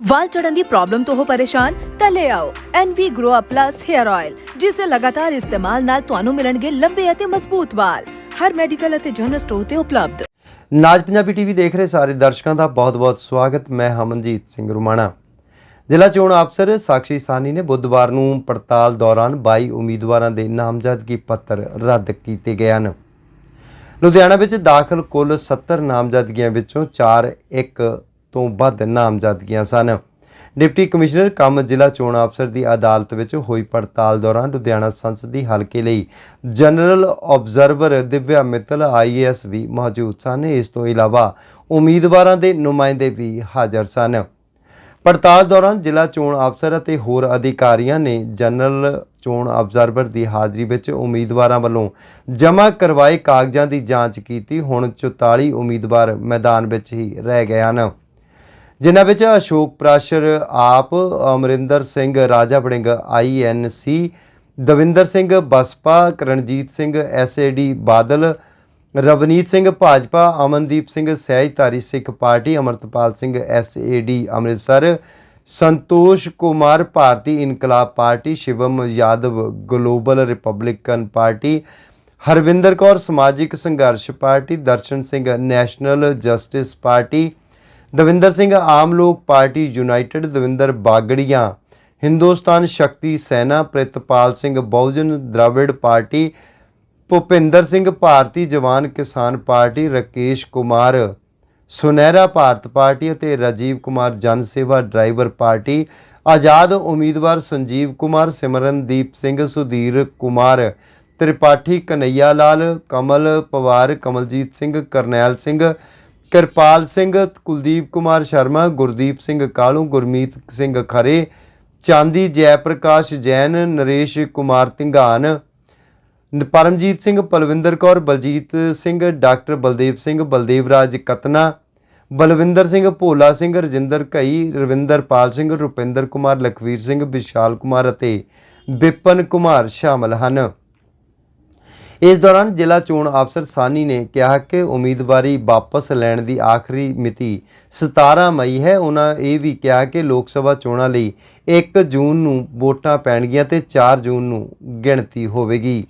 ਵਾਲ ਝੜਨ ਦੀ problem ਤੋਂ ਹੋ ਪਰੇਸ਼ਾਨ, ਤਾਂ ਲੈ ਆਓ NV Grow Up Plus Hair Oil ਜਿਸ ਦੇ ਲਗਾਤਾਰ ਇਸਤੇਮਾਲ ਨਾਲ ਤੁਹਾਨੂੰ ਮਿਲਣਗੇ ਲੰਬੇ ਅਤੇ ਮਜ਼ਬੂਤ ਵਾਲ। ਹਰ ਮੈਡੀਕਲ ਅਤੇ ਜਨਰਲ ਸਟੋਰ ਤੇ ਉਪਲਬਧ। ਨਾਜ ਪੰਜਾਬੀ ਟੀਵੀ ਦੇਖ ਰਹੇ ਸਾਰੇ ਦਰਸ਼ਕਾਂ ਦਾ ਬਹੁਤ-ਬਹੁਤ ਸਵਾਗਤ। ਮੈਂ ਹਮਨਜੀਤ ਸਿੰਘ ਰੁਮਾਣਾ। ਜ਼ਿਲ੍ਹਾ ਚੋਣ ਅਫਸਰ ਸਾਕਸ਼ੀ ਸਾਨੀ ਨੇ ਬੁੱਧਵਾਰ ਨੂੰ ਪੜਤਾਲ ਦੌਰਾਨ 22 ਉਮੀਦਵਾਰਾਂ ਦੇ ਨਾਮਜ਼ਦਗੀ ਪੱਤਰ ਰੱਦ ਕੀਤੇ ਗਏ ਹਨ। ਲੁਧਿਆਣਾ ਵਿੱਚ ਦਾਖਲ ਕੁੱਲ 70 ਨਾਮਜ਼ਦਗੀਆਂ ਵਿੱਚੋਂ 4 ਇੱਕ ਤੋਂ ਵੱਧ ਨਾਮਜ਼ਦਗੀਆਂ ਸਨ। ਡਿਪਟੀ ਕਮਿਸ਼ਨਰ ਕੰਮ ਜ਼ਿਲ੍ਹਾ ਚੋਣ ਅਫਸਰ ਦੀ ਅਦਾਲਤ ਵਿੱਚ ਹੋਈ ਪੜਤਾਲ ਦੌਰਾਨ ਲੁਧਿਆਣਾ ਸੰਸਦੀ ਹਲਕੇ ਲਈ general observer Divya Mittal IAS ਵੀ ਮੌਜੂਦ ਸਨ। ਇਸ ਤੋਂ ਇਲਾਵਾ ਉਮੀਦਵਾਰਾਂ ਦੇ ਨੁਮਾਇੰਦੇ ਵੀ ਹਾਜ਼ਰ ਸਨ। ਪੜਤਾਲ ਦੌਰਾਨ ਜ਼ਿਲ੍ਹਾ ਚੋਣ ਅਫਸਰ ਅਤੇ ਹੋਰ ਅਧਿਕਾਰੀਆਂ ਨੇ ਜਨਰਲ ਚੋਣ ਅਬਜ਼ਰਵਰ ਦੀ ਹਾਜ਼ਰੀ ਵਿੱਚ ਉਮੀਦਵਾਰਾਂ ਵੱਲੋਂ ਜਮ੍ਹਾਂ ਕਰਵਾਏ ਕਾਗਜ਼ਾਂ ਦੀ ਜਾਂਚ ਕੀਤੀ। ਹੁਣ 44 ਉਮੀਦਵਾਰ ਮੈਦਾਨ ਵਿੱਚ ਹੀ ਰਹਿ ਗਏ ਹਨ। ਜਿਨ੍ਹਾਂ ਵਿੱਚ Ashok Parashar, AAP Amarinder Singh, Raja Warring INC Davinder Singh Baspa, Karanjit Singh SAD Badal, Ravneet Singh Bhajpa, Amandeep Singh Sehajdhari Sikh Party, Amritpal Singh SAD Amritsar, Santosh Kumar Bharti Inquilab Party, Shivam Yadav Global Republican Party, Harvinder Kaur Samajik Sangharsh Party, Darshan Singh National Justice Party Davinder Singh Aam Lok Party United, Davinder Bagarian, Hindustan Shakti Sena, Pritpal Singh Bahujan, Dravid Party, Bhupinder Singh Bharti Jawan Kisan Party, Rakesh Kumar, Sunehra Bharat Party ਅਤੇ ਰਾਜੀਵ ਕੁਮਾਰ ਜਨ ਸੇਵਾ driver party, ਆਜ਼ਾਦ ਉਮੀਦਵਾਰ ਸੰਜੀਵ ਕੁਮਾਰ, ਸਿਮਰਨਦੀਪ ਸਿੰਘ, ਸੁਧੀਰ ਕੁਮਾਰ, ਤ੍ਰਿਪਾਠੀ ਕਨਈਆ ਲਾਲ ਕਮਲ Pawar, Kamaljit Singh, Karnail Singh Kirpal Singh, Kuldeep Kumar Sharma, Gurdeep Singh Kalu, Gurmeet Singh Khare, Chandi Jai Prakash Jain, Naresh Kumar Dhingan Paramjit Singh Palwinder Kaur, Baljit Singh, doctor Baldev Singh, Baldev Raj Katna, Balwinder Singh Bhola Singh, Rajinder Ghai Ravinderpal Singh, Rupinder Kumar, Lakhvir Singh, Vishal Kumar ਅਤੇ ਵਿਪਨ ਕੁਮਾਰ ਸ਼ਾਮਲ ਹਨ। ਇਸ ਦੌਰਾਨ ਜ਼ਿਲ੍ਹਾ ਚੋਣ ਅਫਸਰ ਸਾਨੀ ਨੇ ਕਿਹਾ ਕਿ ਉਮੀਦਵਾਰੀ ਵਾਪਸ ਲੈਣ ਦੀ ਆਖਰੀ ਮਿਤੀ 17 ਮਈ ਹੈ। ਉਹਨਾਂ ਇਹ ਵੀ ਕਿਹਾ ਕਿ ਲੋਕ ਸਭਾ ਚੋਣਾਂ ਲਈ 1 ਜੂਨ ਨੂੰ ਵੋਟਾਂ ਪੈਣਗੀਆਂ ਤੇ 4 ਜੂਨ ਨੂੰ ਗਿਣਤੀ ਹੋਵੇਗੀ।